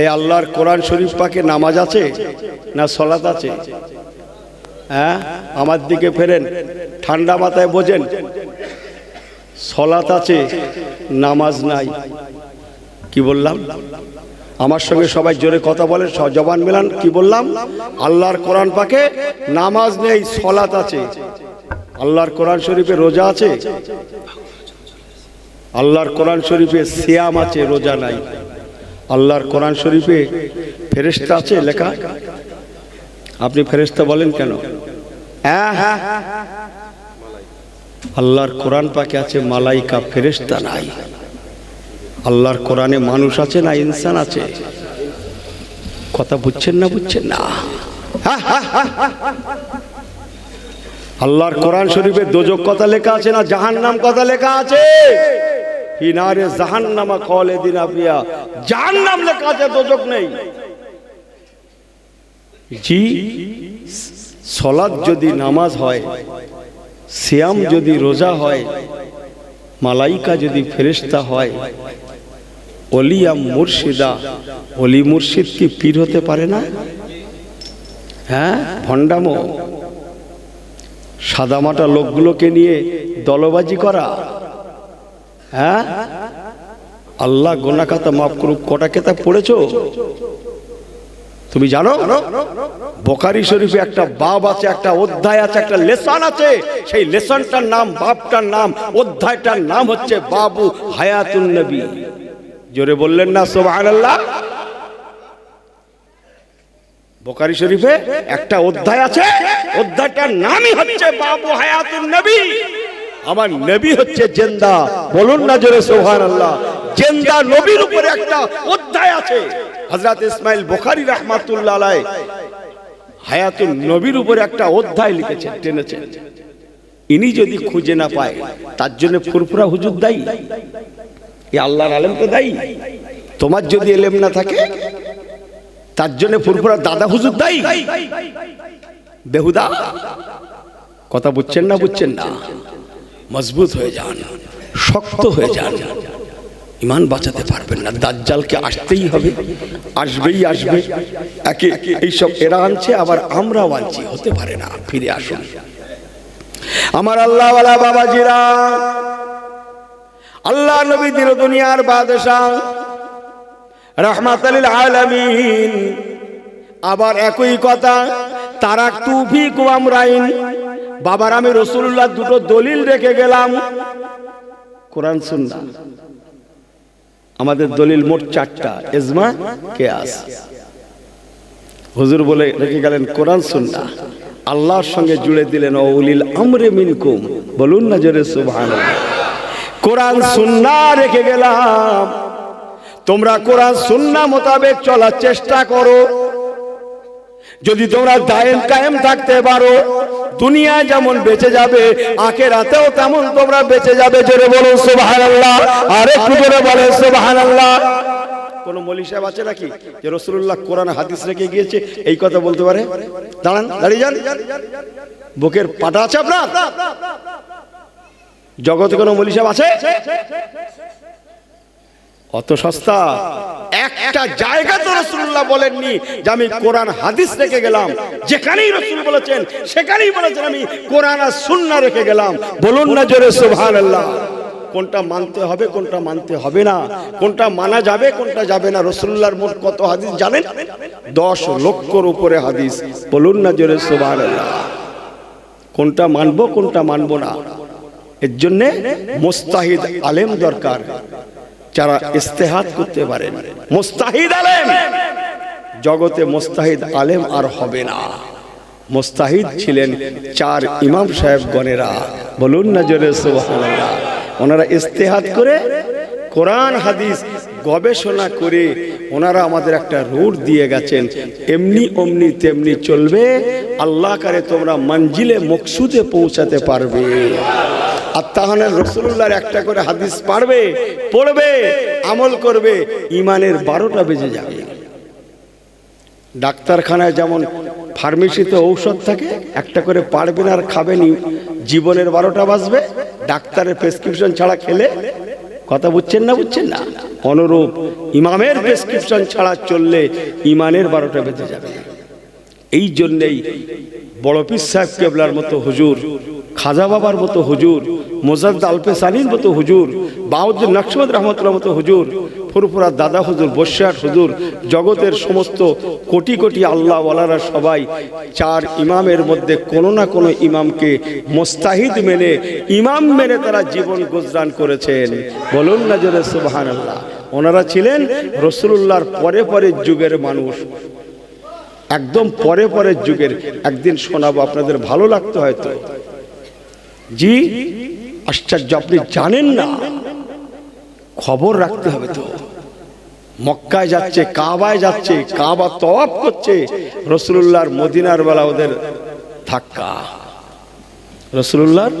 এই আল্লাহর কোরআন শরীফ পাকে নামাজ আছে না সলাত আছে? হ্যাঁ? আমার দিকে ফেরেন, ঠান্ডা মাথায় বোঝেন সলাত আছে, নামাজ নাই। কি বললাম? আমার সঙ্গে সবাই জোরে কথা বলে জবান মেলান, কি বললাম? আল্লাহর কোরআন পাকে নামাজ নেই সলাত আছে। আল্লাহর কোরআন শরীফে রোজা আছে? আল্লাহর কোরআন শরীফে সিয়াম আছে, রোজা নাই। আল্লাহর কোরআন শরীফে ফেরেশতা আছে লেখা আপনি ফেরেশতা বলেন কেন হ্যাঁ হ্যাঁ আল্লাহর কোরআন পাকে আছে মালাইকা ফেরেশতা নাই আল্লাহর কোরআনে মানুষ আছে না ইনসান আছে কথা বুঝছেন না বুঝছেন না আল্লাহর কোরআন শরীফে দোজক কথা লেখা আছে না জাহান্নাম কথা লেখা আছে হিনারে জাহান্নামা কলে দিন আপিয়া জাহান্নাম লেখা আছে দোজক নেই। জি সলাদ যদি নামাজ হয়, সিয়াম যদি রোজা হয়, মালাইকা যদি ফেরেশতা হয় অলিয়াম মুর্শিদা, অলি মুর্শিদ কি পীর হতে পারে না? হ্যাঁ ভণ্ডামো, সাদামাটা লোকগুলোকে নিয়ে দলবাজি করা হ্যাঁ? আল্লাহ গোনাকাতা মাফ করুক, কটা কেতাব পড়েছো? তুমি জানো? বোকারি শরীফে একটা বাব আছে, একটা অধ্যায় আছে, একটা লেসন আছে। সেই লেসনটার নাম বাপটার নাম, অধ্যায়টার নাম হচ্ছে বাবু হায়াতুন নবী। জোরে বললেন না, সুবহানাল্লাহ? বোকারি শরীফে একটা অধ্যায় আছে, অধ্যায়টার নামই হচ্ছে বাবু হায়াতুন নবী। আমার নবী হচ্ছে জেন্দা। বলুন না জোরে সোহান আল্লাহ জেন্দা নবীর উপরে একটা অধ্যায় আছে। হযরত ইসমাইল বুখারী রাহমাতুল্লাহ আলাইহি হায়াতুন নবীর উপরে একটা অধ্যায় লিখেছেন, টেনেছেন। ইনি যদি খুঁজে না পায়, তার জন্য ফুরফুরা হুজুর দায়ী। এ আল্লাহর আলেম তো দায়ী। তোমার যদি এলেম না থাকে, তার জন্য ফুরফুরা দাদা হুজুর দায়ী। বেহুদা, কথা বুঝছেন না বুঝছেন না? মজবুত হয়ে যান, শক্ত হয়ে যান। ইমান বাঁচাতে পারবেন না, দাজ্জালকে আসতেই হবে, আসবেই আসবে। একে এইসব এরা আনছে, আবার আমরাও আনছি, হতে পারে না, ফিরে আসুন। আমার আল্লাহওয়ালা বাবাজিরা, আল্লাহ নবী দিল দুনিয়ার বাদশাহ, রহমাত আলামিন। আবার একই কথা, তারাক তুফি কুয়ামরাইন বাবার আমি রসুল্লাহ দুটো দলিল রেখে গেলাম। কোরআন সুন্না আমাদের দলিল মোট চারটা। এজমা, কেয়াস। হুজুর বলে রেখে গেলেন কোরআন সুন্না আল্লাহর সঙ্গে জুড়ে দিলেন অউলিল আমরে মিনকুম। বলুন না জোরে সুবহানাল্লাহ। কোরআন সুন্না রেখে গেলাম। তোমরা কোরআন সুন্না মোতাবেক চলার চেষ্টা করো। যদি তোমরা দায়েম কায়েম থাকতে পারো দুনিয়া যেমন বেঁচে যাবে আখেরাতেও তেমন তোমরা বেঁচে যাবে। জোরে বলো সুবহানাল্লাহ। আর একটু জোরে বলে সুবহানাল্লাহ। কোন মলি সাহেব আছে নাকি? যে রসুল্লাহ কোরআন হাদিস রেখে গিয়েছে এই কথা বলতে পারে? দাঁড়ান দাঁড়িয়ে যান। বুকের পাটা আছে আপনার? জগতে কোনো মলি সাহেব আছে? অত সস্তা? একটা জায়গা তো রসুল্লাহ বলেননি যে আমি কোরআন, হাদিস রেখে গেলাম। যেখানেই রসুল বলেছেন, সেখানেই বলেছেন আমি কোরআন আর সুন্না রেখে গেলাম। বলুন না জোরে সুবহান আল্লাহ কোনটা মানতে হবে, কোনটা মানতে হবে না? কোনটা মানা যাবে, কোনটা যাবে না? রসুল্লাহর মোট কত হাদিস জানেন? দশ লক্ষর উপরে হাদিস। বলুন না জোরে সুবহান আল্লাহ কোনটা মানবো কোনটা মানবো না? এর জন্যে মোস্তাহিদ আলেম দরকার। যারা ইস্তেহাদ করতে পারেন মোস্তাহিদ আলেম। জগতে মোস্তাহিদ আলেম আর হবে না। মোস্তাহিদ ছিলেন চার ইমাম সাহেব গণেরা। বলুন না জোরে সুবহানাল্লাহ। ওনারা ইস্তেহাদ করে কোরআন, হাদিস গবেষণা করে ওনারা আমাদের একটা রুট দিয়ে গেছেন। এমনি অমনি তেমনি চলবে। আল্লাহ কারে তোমরা মঞ্জিলে মকসুদে পৌঁছাতে পারবে। আর তাহলে একটা করে হাদিস পারবে, পড়বে, আমল করবে ইমানের বারোটা বেজে যাবে। ডাক্তারখানায় যেমন ফার্মেসিতে ঔষধ থাকে, একটা করে পারবেন আর খাবেনি জীবনের বারোটা বাজবে, ডাক্তারের প্রেসক্রিপশন ছাড়া খেলে, কথা বুঝছেন না বুঝছেন না? অনুরূপ ইমামের প্রেসক্রিপশন ছাড়া চললে ইমানের বারোটা বেঁধে যাবে। এই জন্যেই বড় পীর সাহেব কেবলার মতো হুজুর খাজা বাবার মতো হুজুর মোজাদ্দ আলপে সানির মতো হুজুর বাউদ্দিন নকশমদ রহমতুল্লাহ মতো হুজুর ফুরফুরা দাদা হুজুর, বসিয়ার হুজুর, জগতের সমস্ত কোটি কোটি আল্লাহ ওয়ালারা সবাই চার ইমামের মধ্যে কোনো না কোনো ইমামকে মোস্তাহিদ মেনে, ইমাম মেনে তারা জীবন গুজরান করেছেন। বলুন না জোরে সুবাহান আল্লাহ ওনারা ছিলেন রসুল্লাহর পরে পরে যুগের মানুষ। একদম পরে পরের যুগের। একদিন শোনাবো, আপনাদের ভালো লাগতো হয়তো। জি, আশ্চর্য, আপনি জানেন না। খবর রাখতে হবে তো। মক্কায় যাচ্ছে, কাবায় যাচ্ছে, কাবা তওয়াব করছে রসুল্লাহর মদিনার বেলা ওদের ধাক্কা। রসুল্লাহর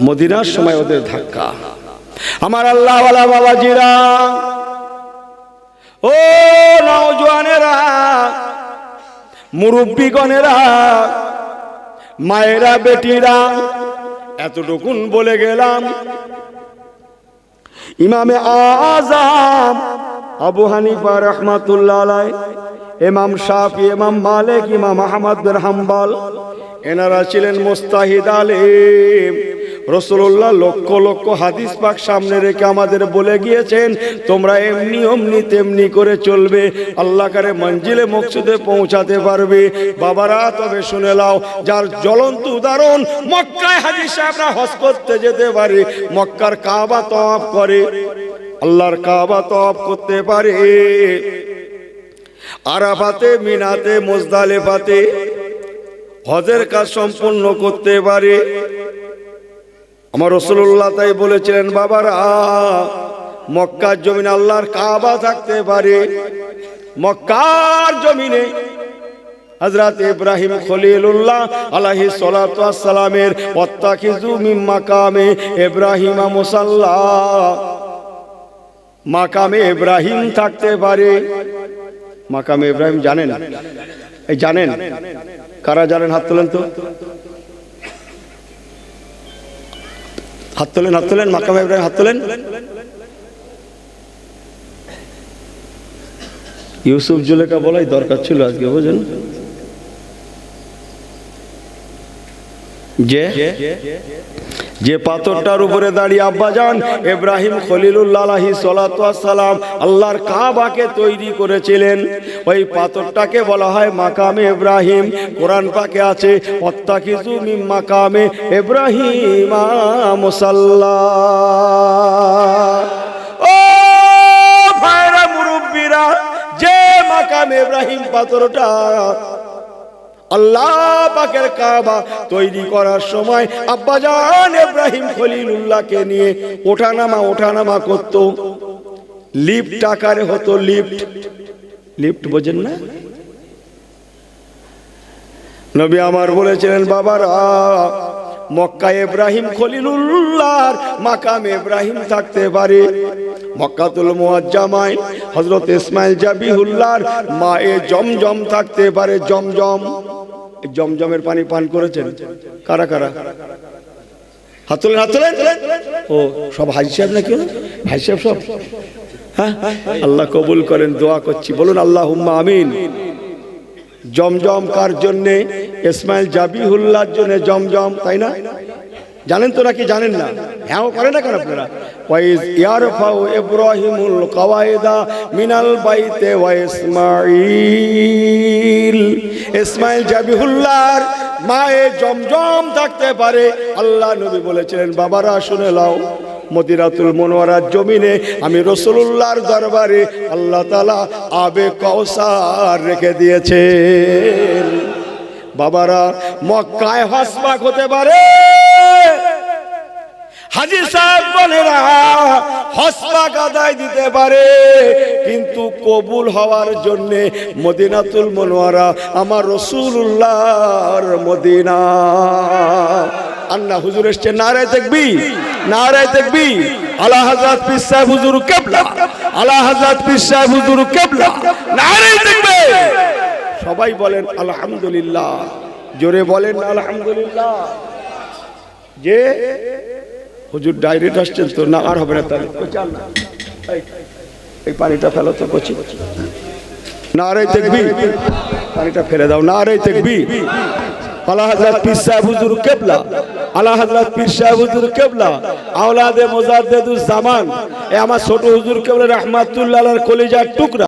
মদিনার সময় ওদের ধাক্কা। আমার আল্লাহ বাবাজিরা, ও নওজোয়ানেরা, মুরব্বীগণেরা, মায়েরা, বেটিরা এতটুকুন বলে গেলাম। ইমামে আজাম আবু হানিফা রহমাতুল্লাহ ইমাম শাফি, ইমাম মালিক, ইমাম আহমদ হাম্বাল, এনারা ছিলেন মুস্তাহিদ আলিম। রসুল্লাহ লক্ষ লক্ষ হাদিস পাক সামনে রেখে আমাদের বলে গিয়েছেন, তোমরা এমনি অমনি তেমনি করে চলবে, আল্লাহ কারে মঞ্জিলে মকসুদে পৌঁছাতে পারবে। বাবারা, তবে শুনে লাও যার জ্বলন্ত উদাহরণ মক্কায় হাজি সাহেবরা হজ করতে যেতে পারে, মক্কার কাবা তওয়াব করে, আল্লাহর কাবা তওয়াব করতে পারে। আরাফাতে, মিনাতে, মোজদালেফাতে হজের কাজ সম্পন্ন করতে পারে। আমার রসুল্লাহ তাই বলেছিলেন, বাবারা, মক্কার জমিনে আল্লাহর কাবা থাকতে পারে। মক্কার জমিনে হজরত ইব্রাহিম খলিলুল্লাহ আলাহি সালামের অত্তাখিজু মিম মাকামে ইব্রাহিমা মুসাল্লা। মাকামে ইব্রাহিম থাকতে পারে। মাকামে ইব্রাহিম জানেন? জানেন? কারা জানেন? হাত তোলেন তো। হাত তোলেন হাত তোলেন, মাকাম ইব্রাহিম, হাত তোলেন। ইউসুফ জুলেকা বলাই দরকার ছিল আজকে, বুঝেন? যে যে পাথরটার উপরে দাঁড়িয়ে আব্বা আব্বাজান ইব্রাহিম খলিলুল্লাহি সালাম আল্লাহর কাবাকে তৈরি করেছিলেন। ওই পাথরটাকে বলা হয় মাকামে ইব্রাহিম। কোরআন পাকে আছে মাকামে ভাইরা মুরব্বীরা, যে মাকামে ইব্রাহিম পাথরটা আল্লাহ পাকের কাবা তৈরি করার সময় আব্বাজান ইব্রাহিম খলিলুল্লাহকে নিয়ে ওঠানামা ওঠানামা করত। লিফট আকারে হতো লিফট। লিফট বোঝেন না? নবী আমার বলেছিলেন, বাবারা মক্কা ইব্রাহিম খলিলুল্লাহর মাকাম ইব্রাহিম থাকতে পারে। মক্কাতুল মুআজ্জামায় হযরত ইসমাইল জাবিহুল্লাহর মায়ে জমজম থাকতে পারে, জমজম। জমজমের পানি পান করেছেন। কারা কারা? হাত তোলেন হাত তোলেন। ও, সব হাজি সাহেব নাকি? হাজি সাহেব সব? হ্যাঁ? আল্লাহ কবুল করেন, দোয়া করছি। বলুন আল্লাহ হুম্মা আমিন। জমজম কার জন্যে? ইসমাইল জাবিহুল্লাহর জন্য জমজম, তাই না? জানেন তো নাকি? জানেন না। হ্যাঁ করে না কেন আপনারা? ওয়াইজ বাইতে মায়ে জমজম থাকতে পারে। আল্লাহ বলেছিলেন, বাবারা, শুনে লাও মনোয়ারার জমিনে আমি রসুল্লাহর দরবারে আল্লাহ তালা আবে কৌসার রেখে দিয়েছে বাবারা, মক্কায় হসপাক হতে পারে। হাজি সাহেব বোনেরা হসপাক আদায় দিতে পারে, কিন্তু কবুল হওয়ার জন্য মদিনাতুল মনোয়ারা আমার রসুল্লাহর মদিনা। আন্না হুজুর এসছে নারায় দেখবি নারায় দেখবি আলা হাজরাত পীর সাহেব হুজুর কেবলা, আলা হাজরাত পীর সাহেব হুজুর কেবলা, নারায় দেখবে সবাই বলেন, আলহামদুলিল্লাহ। জোরে বলেন, আলহামদুলিল্লাহ। যে হুজুর ডাইরেক্ট আসছেন তো না আর হবে না তাহলে। এই, পানিটা ফেলো তো কচি না রে দেখবি পানিটা ফেলে দাও। না রে দেখবি আলা হযরত পীর সাহেব হুজুর কেবলা। আলা হযরত পীর সাহেব হুজুর কেবলা। আওলাদে মুজাদ্দিদুজ জামান। এ আমার ছোট হুজুর কেবলা রাহমাতুল্লাহ আলার কলিজার টুকরা।